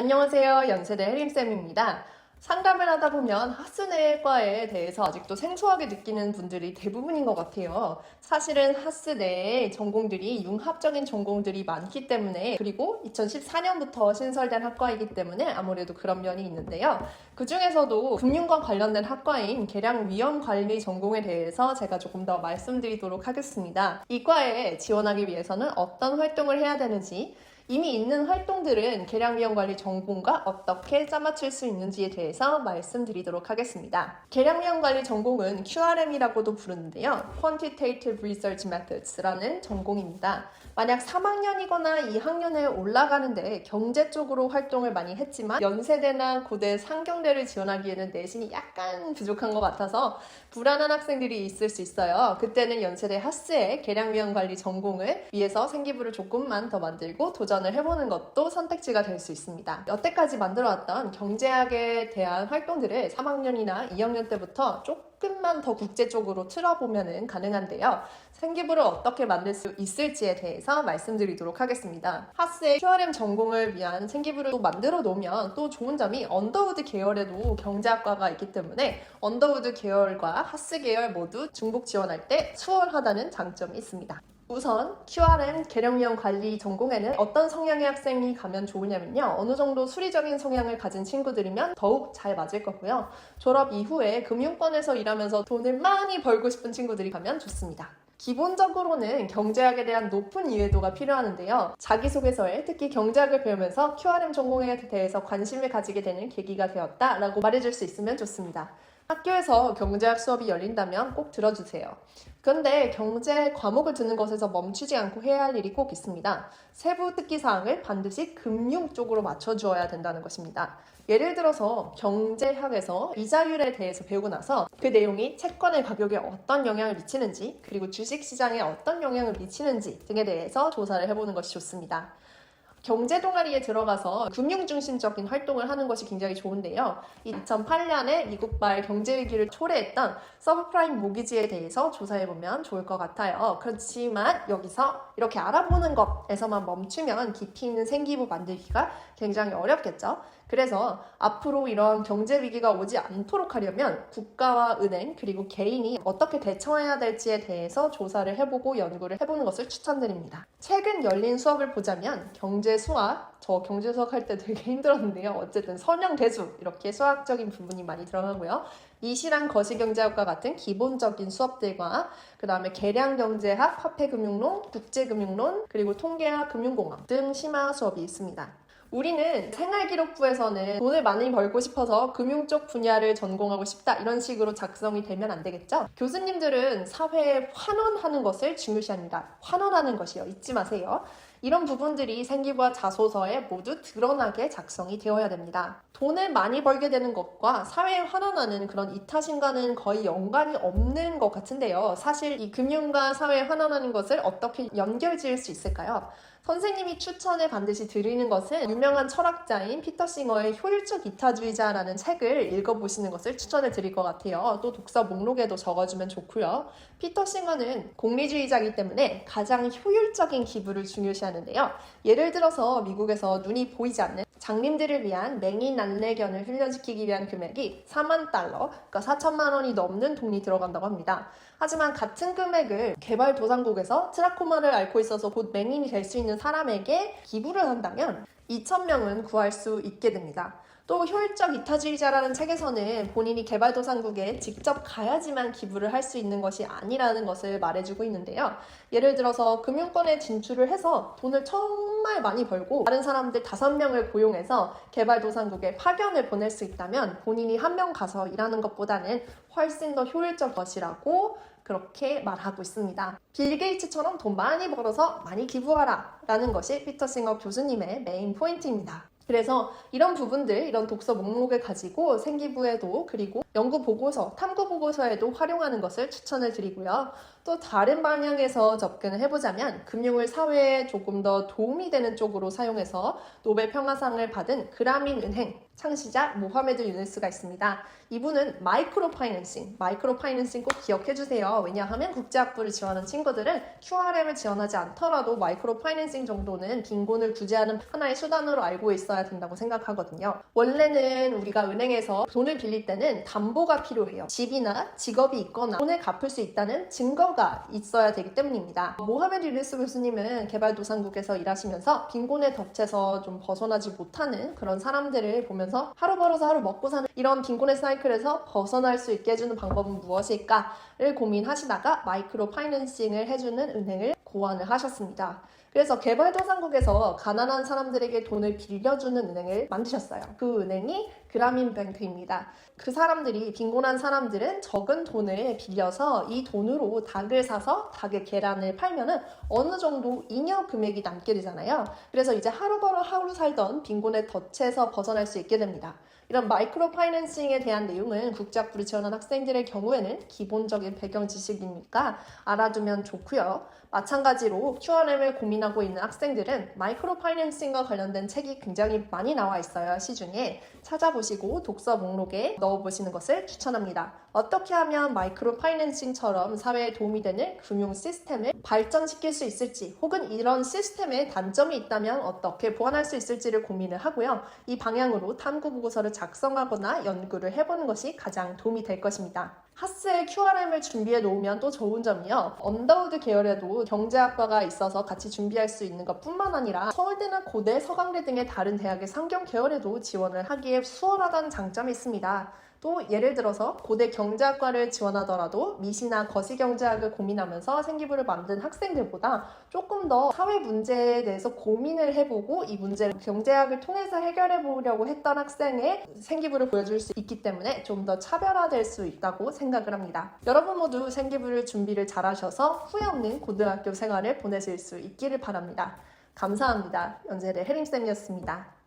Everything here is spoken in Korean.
안녕하세요. 연세대 혜림쌤입니다. 상담을 하다 보면 하스내과에 대해서 아직도 생소하게 느끼는 분들이 대부분인 것 같아요. 사실은 하스 내에 전공들이 융합적인 전공들이 많기 때문에 그리고 2014년부터 신설된 학과이기 때문에 아무래도 그런 면이 있는데요. 그 중에서도 금융과 관련된 학과인 계량위험관리 전공에 대해서 제가 조금 더 말씀드리도록 하겠습니다. 이 과에 지원하기 위해서는 어떤 활동을 해야 되는지 이미 있는 활동들은 계량위험관리 전공과 어떻게 짜맞출 수 있는지에 대해서 말씀드리도록 하겠습니다. 계량위험관리 전공은 QRM이라고도 부르는데요. Quantitative Research Methods라는 전공입니다. 만약 3학년이거나 2학년에 올라가는데 경제 쪽으로 활동을 많이 했지만 연세대나 고대 상경대를 지원하기에는 내신이 약간 부족한 것 같아서 불안한 학생들이 있을 수 있어요. 그때는 연세대 하스의 계량위험관리 전공을 위해서 생기부를 조금만 더 만들고 도전 을 해보는 것도 선택지가 될 수 있습니다. 여태까지 만들어왔던 경제학에 대한 활동들을 3학년이나 2학년 때부터 조금만 더 국제적으로 틀어보면 가능한데요. 생기부를 어떻게 만들 수 있을지에 대해서 말씀드리도록 하겠습니다. 하스의 QRM 전공을 위한 생기부를 또 만들어 놓으면 또 좋은 점이 언더우드 계열에도 경제학과가 있기 때문에 언더우드 계열과 하스 계열 모두 중복 지원할 때 수월하다는 장점이 있습니다. 우선 QRM 계량위험 관리 전공에는 어떤 성향의 학생이 가면 좋으냐면요. 어느 정도 수리적인 성향을 가진 친구들이면 더욱 잘 맞을 거고요. 졸업 이후에 금융권에서 일하면서 돈을 많이 벌고 싶은 친구들이 가면 좋습니다. 기본적으로는 경제학에 대한 높은 이해도가 필요하는데요. 자기소개서에 특히 경제학을 배우면서 QRM 전공에 대해서 관심을 가지게 되는 계기가 되었다라고 말해줄 수 있으면 좋습니다. 학교에서 경제학 수업이 열린다면 꼭 들어주세요. 그런데 경제 과목을 듣는 것에서 멈추지 않고 해야 할 일이 꼭 있습니다. 세부 특기 사항을 반드시 금융 쪽으로 맞춰주어야 된다는 것입니다. 예를 들어서 경제학에서 이자율에 대해서 배우고 나서 그 내용이 채권의 가격에 어떤 영향을 미치는지 그리고 주식 시장에 어떤 영향을 미치는지 등에 대해서 조사를 해보는 것이 좋습니다. 경제 동아리에 들어가서 금융 중심적인 활동을 하는 것이 굉장히 좋은데요. 2008년에 미국발 경제 위기를 초래했던 서브프라임 모기지에 대해서 조사해 보면 좋을 것 같아요. 그렇지만 여기서 이렇게 알아보는 것에서만 멈추면 깊이 있는 생기부 만들기가 굉장히 어렵겠죠. 그래서 앞으로 이런 경제 위기가 오지 않도록 하려면 국가와 은행 그리고 개인이 어떻게 대처해야 될지에 대해서 조사를 해보고 연구를 해보는 것을 추천드립니다. 최근 열린 수업을 보자면 경제 수학 저 경제 수학 할 때 되게 힘들었는데요. 어쨌든 선형 대수 이렇게 수학적인 부분이 많이 들어가고요. 이시랑 거시경제학과 같은 기본적인 수업들과 그 다음에 계량경제학, 화폐금융론, 국제금융론, 그리고 통계학, 금융공학 등 심화 수업이 있습니다. 우리는 생활기록부에서는 돈을 많이 벌고 싶어서 금융 쪽 분야를 전공하고 싶다 이런 식으로 작성이 되면 안 되겠죠? 교수님들은 사회에 환원하는 것을 중요시합니다. 환원하는 것이요. 잊지 마세요. 이런 부분들이 생기부와 자소서에 모두 드러나게 작성이 되어야 됩니다. 돈을 많이 벌게 되는 것과 사회에 환원하는 그런 이타심과는 거의 연관이 없는 것 같은데요. 사실 이 금융과 사회에 환원하는 것을 어떻게 연결 지을 수 있을까요? 선생님이 추천을 반드시 드리는 것은 유명한 철학자인 피터 싱어의 효율적 이타주의자라는 책을 읽어보시는 것을 추천을 드릴 것 같아요. 또 독서 목록에도 적어주면 좋고요. 피터 싱어는 공리주의자이기 때문에 가장 효율적인 기부를 중요시하는데요. 예를 들어서 미국에서 눈이 보이지 않는 장님들을 위한 맹인 안내견을 훈련시키기 위한 금액이 4만 달러, 그러니까 4천만 원이 넘는 돈이 들어간다고 합니다. 하지만 같은 금액을 개발도상국에서 트라코마를 앓고 있어서 곧 맹인이 될 수 있는 사람에게 기부를 한다면 2,000명은 구할 수 있게 됩니다. 또 효율적 이타주의자라는 책에서는 본인이 개발도상국에 직접 가야지만 기부를 할 수 있는 것이 아니라는 것을 말해주고 있는데요. 예를 들어서 금융권에 진출을 해서 돈을 정말 많이 벌고 다른 사람들 다섯 명을 고용해서 개발도상국에 파견을 보낼 수 있다면 본인이 한 명 가서 일하는 것보다는 훨씬 더 효율적 것이라고 그렇게 말하고 있습니다. 빌 게이츠처럼 돈 많이 벌어서 많이 기부하라 라는 것이 피터 싱어 교수님의 메인 포인트입니다. 그래서 이런 부분들, 이런 독서 목록을 가지고 생기부에도 그리고 연구 보고서, 탐구 보고서에도 활용하는 것을 추천을 드리고요. 또 다른 방향에서 접근을 해보자면 금융을 사회에 조금 더 도움이 되는 쪽으로 사용해서 노벨 평화상을 받은 그라민 은행 창시자 모하메드 유네스가 있습니다. 이분은 마이크로 파이낸싱, 마이크로 파이낸싱 꼭 기억해 주세요. 왜냐하면 국제학부를 지원하는 친구들은 QRM을 지원하지 않더라도 마이크로 파이낸싱 정도는 빈곤을 구제하는 하나의 수단으로 알고 있어야 된다고 생각하거든요. 원래는 우리가 은행에서 돈을 빌릴 때는 담 보가 필요해요. 집이나 직업이 있거나 돈을 갚을 수 있다는 증거가 있어야 되기 때문입니다. 모하메드 유네스 교수님은 개발도상국에서 일하시면서 빈곤에 덮쳐서 좀 벗어나지 못하는 그런 사람들을 보면서 하루 벌어서 하루 먹고 사는 이런 빈곤의 사이클에서 벗어날 수 있게 해주는 방법은 무엇일까를 고민하시다가 마이크로 파이낸싱을 해주는 은행을 고안을 하셨습니다. 그래서 개발도상국에서 가난한 사람들에게 돈을 빌려주는 은행을 만드셨어요. 그 은행이 그라민뱅크입니다. 그 사람들이 빈곤한 사람들은 적은 돈을 빌려서 이 돈으로 닭을 사서 닭의 계란을 팔면은 어느 정도 잉여 금액이 남게 되잖아요. 그래서 이제 하루 벌어 하루 살던 빈곤의 덫에서 벗어날 수 있게 됩니다. 이런 마이크로 파이낸싱에 대한 내용은 국제학부를 지원한 학생들의 경우에는 기본적인 배경 지식이니까 알아두면 좋고요. 마찬가지로 QRM을 고민하고 있는 학생들은 마이크로 파이낸싱과 관련된 책이 굉장히 많이 나와 있어요. 시중에 찾아보시고 독서 목록에 넣어보시는 것을 추천합니다. 어떻게 하면 마이크로 파이낸싱처럼 사회에 도움이 되는 금융 시스템을 발전시킬 수 있을지 혹은 이런 시스템에 단점이 있다면 어떻게 보완할 수 있을지를 고민을 하고요. 이 방향으로 탐구 보고서를 작성하거나 연구를 해보는 것이 가장 도움이 될 것입니다. 하스의 QRM을 준비해 놓으면 또 좋은 점이요. 언더우드 계열에도 경제학과가 있어서 같이 준비할 수 있는 것 뿐만 아니라 서울대나 고대, 서강대 등의 다른 대학의 상경 계열에도 지원을 하기에 수월하다는 장점이 있습니다. 또 예를 들어서 고대 경제학과를 지원하더라도 미시나 거시경제학을 고민하면서 생기부를 만든 학생들보다 조금 더 사회 문제에 대해서 고민을 해보고 이 문제를 경제학을 통해서 해결해 보려고 했던 학생의 생기부를 보여줄 수 있기 때문에 좀 더 차별화될 수 있다고 생각을 합니다. 여러분 모두 생기부를 준비를 잘 하셔서 후회 없는 고등학교 생활을 보내실 수 있기를 바랍니다. 감사합니다. 연세대 혜림쌤이었습니다.